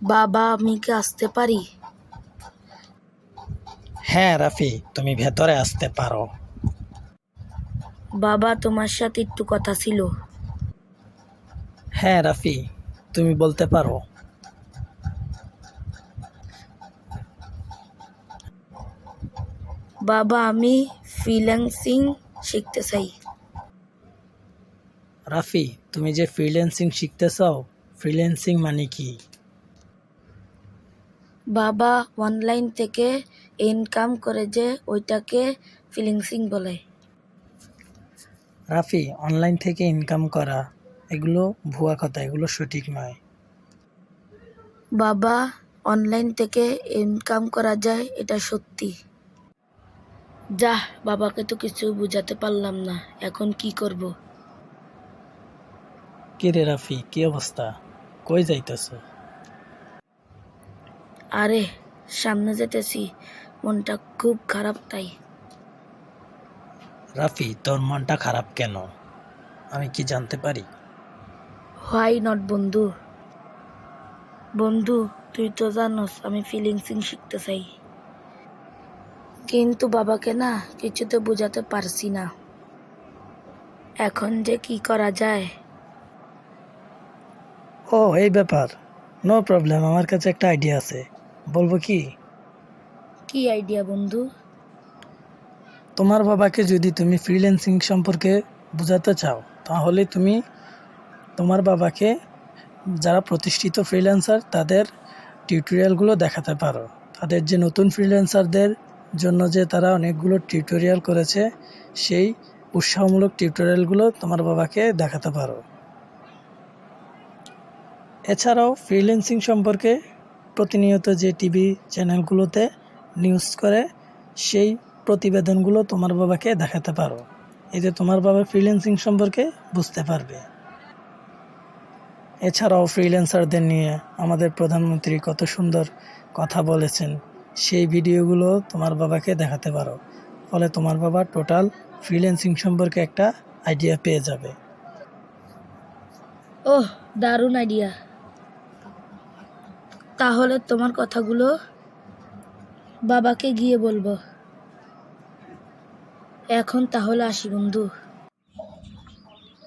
বাবা আমি কি আসতে পারি? হ্যাঁ রাফি তুমি ভেতরে আসতে পারো। বাবা তোমার সাথে একটু কথা ছিল। হ্যাঁ রাফি তুমি বলতে পারো। বাবা আমি ফ্রিল্যান্সিং শিখতে চাই। রাফি তুমি যে ফ্রিল্যান্সিং শিখতে চাও ফ্রিল্যান্সিং মানে কি? বাবা অনলাইন থেকে ইনকাম করে যে ওইটাকে ফ্রিল্যান্সিং বলে। রাফি অনলাইন থেকে ইনকাম করা এগুলো ভুয়া কথা এগুলো সঠিক নয়। বাবা অনলাইন থেকে ইনকাম করা যায় এটা সত্যি। যাহ বাবাকে তো কিছু বোঝাতে পারলাম না এখন কি করব? কে রে রাফি কি অবস্থা? কই যাইতেছ? আরে সামনে যেতেছি। মনটা খুব খারাপ তাই। রাফি তোর মনটা খারাপ কেন? আমি কি জানতে পারি? হোয়াই নট বন্ধু? বন্ধু তুই তো জানোস আমি ফিলিংসিং শিখতে চাই। কিন্তু বাবাকে না কিছুতে বোঝাতে পারছি না। এখন যে কি করা যায়? ও এই ব্যাপার। নো প্রবলেম আমার কাছে একটা আইডিয়া আছে। বলব কি? কি আইডিয়া বন্ধু? তোমার বাবাকে যদি তুমি ফ্রিল্যান্সিং সম্পর্কে বোঝাতে চাও তাহলে তুমি তোমার বাবাকে যারা প্রতিষ্ঠিত ফ্রিল্যান্সার তাদের টিউটোরিয়ালগুলো দেখাতে পারো। তাদের যে নতুন ফ্রিল্যান্সারদের জন্য যে তারা অনেকগুলো টিউটোরিয়াল করেছে সেই উৎসাহমূলক টিউটোরিয়ালগুলো তোমার বাবাকে দেখাতে পারো। এছাড়াও ফ্রিল্যান্সিং সম্পর্কে প্রতিনিয়ত যে টিভি চ্যানেলগুলোতে নিউজ করে, সেই প্রতিবেদনগুলো তোমার বাবাকে দেখাতে পারো। এতে তোমার বাবা ফ্রিল্যান্সিং সম্পর্কে বুঝতে পারবে। এছাড়াও ফ্রিল্যান্সারদের নিয়ে আমাদের প্রধানমন্ত্রী কত সুন্দর কথা বলেছেন। সেই ভিডিওগুলো তোমার বাবাকে দেখাতে পারো। ফলে তোমার বাবা টোটাল ফ্রিল্যান্সিং সম্পর্কে একটা আইডিয়া পেয়ে যাবে। ওহ, দারুণ আইডিয়া তাহলে তোমার কথাগুলো বাবাকে গিয়ে বলব। এখন তাহলে আসি বন্ধু।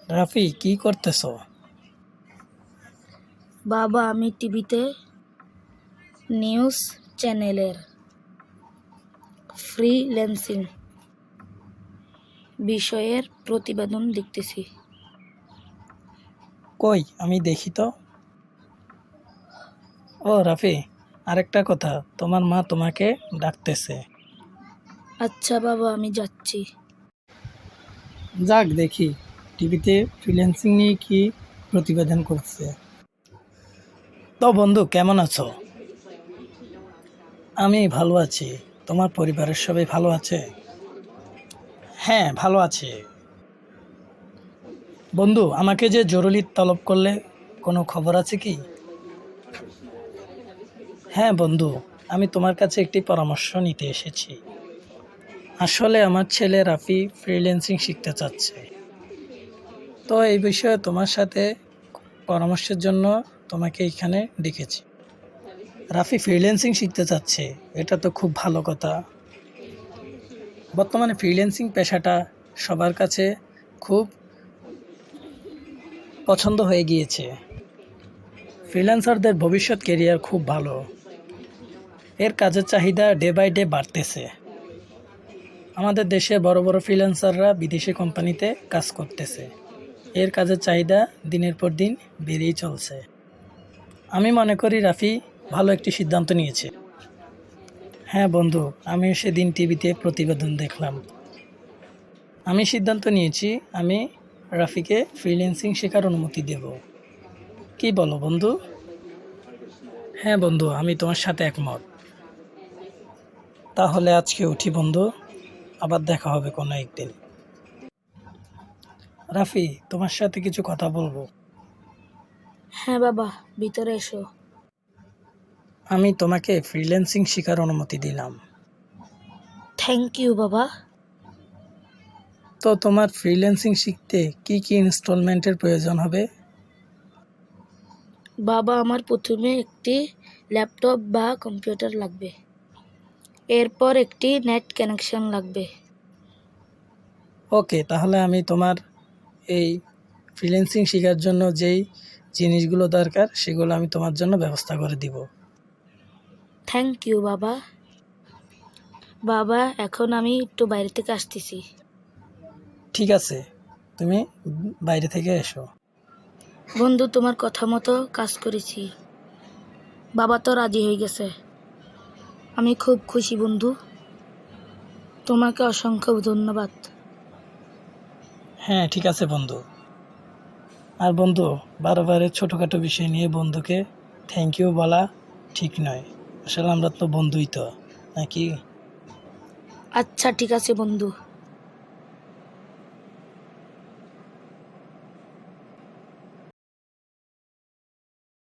রাফি কি করতেছ? বাবা আমি টিভিতে নিউজ চ্যানেলের ফ্রিল্যান্সিং বিষয়ের প্রতিবেদন দেখতেছি। কই আমি দেখি তো। ও রাফি আরেকটা কথা তোমার মা তোমাকে ডাকতেছে। আচ্ছা বাবা আমি যাচ্ছি। যাক দেখি টিভিতে ফ্রিল্যান্সিং নিয়ে কি প্রতিবেদন করছে। তো বন্ধু কেমন আছো? আমি ভালো আছি। তোমার পরিবারের সবাই ভালো আছে? হ্যাঁ ভালো আছে। বন্ধু আমাকে যে জরুরি তলব করলে কোনো খবর আছে কি? হ্যাঁ বন্ধু, আমি তোমার কাছে একটি পরামর্শ নিতে এসেছি। আসলে আমার ছেলে রাফি ফ্রিল্যান্সিং শিখতে চাচ্ছে। তো এই বিষয়ে তোমার সাথে পরামর্শের জন্য তোমাকে এখানে ডেকেছি। রাফি ফ্রিল্যান্সিং শিখতে চাচ্ছে, এটা তো খুব ভালো কথা। বর্তমানে ফ্রিল্যান্সিং পেশাটা সবার কাছে খুব পছন্দ হয়ে গিয়েছে। ফ্রিল্যান্সারদের ভবিষ্যৎ কেরিয়ার খুব ভালো। এর কাজের চাহিদা ডে বাই ডে বাড়তেছে। আমাদের দেশে বড় বড় ফ্রিল্যান্সাররা বিদেশি কোম্পানিতে কাজ করতেছে। এর কাজের চাহিদা দিনের পর দিন বেড়েই চলছে। আমি মনে করি রাফি ভালো একটি সিদ্ধান্ত নিয়েছে। হ্যাঁ বন্ধু আমি সেদিন টিভিতে প্রতিবেদন দেখলাম। আমি সিদ্ধান্ত নিয়েছি, আমি রাফিকে ফ্রিল্যান্সিং শেখার অনুমতি দেব। কি বলো বন্ধু? হ্যাঁ বন্ধু, আমি তোমার সাথে একমত। তাহলে আজকে উঠি বন্ধু আবার দেখা হবে কোনো একদিন। রাফি তোমার সাথে কিছু কথা বলব? হ্যাঁ বাবা ভিতরে এসো। আমি তোমাকে ফ্রিল্যান্সিং শেখার অনুমতি দিলাম। থ্যাংক ইউ বাবা। তো তোমার ফ্রিল্যান্সিং শিখতে কি কি ইনস্টলমেন্টের প্রয়োজন হবে? বাবা আমার প্রথমে একটি ল্যাপটপ বা কম্পিউটার লাগবে। এরপর একটি নেট কানেকশন লাগবে। ওকে তাহলে আমি তোমার এই ফ্রিল্যান্সিং শেখার জন্য যেই জিনিসগুলো দরকার সেগুলো আমি তোমার জন্য ব্যবস্থা করে দিব। থ্যাংক ইউ বাবা। বাবা এখন আমি একটু বাইরে থেকে আসতেছি। ঠিক আছে তুমি বাইরে থেকে এসো। বন্ধু তোমার কথা মতো কাজ করেছি। বাবা তো রাজি হয়ে গেছে। আমি খুব খুশি বন্ধু। তোমাকে অসংখ্য ধন্যবাদ। হ্যাঁ ঠিক আছে বন্ধু। আর বন্ধু বারবার ছোটোখাটো বিষয় নিয়ে বন্ধুকে থ্যাংক ইউ বলা ঠিক নয়। আসলে আমরা তো বন্ধুই তো নাকি? আচ্ছা ঠিক আছে বন্ধু।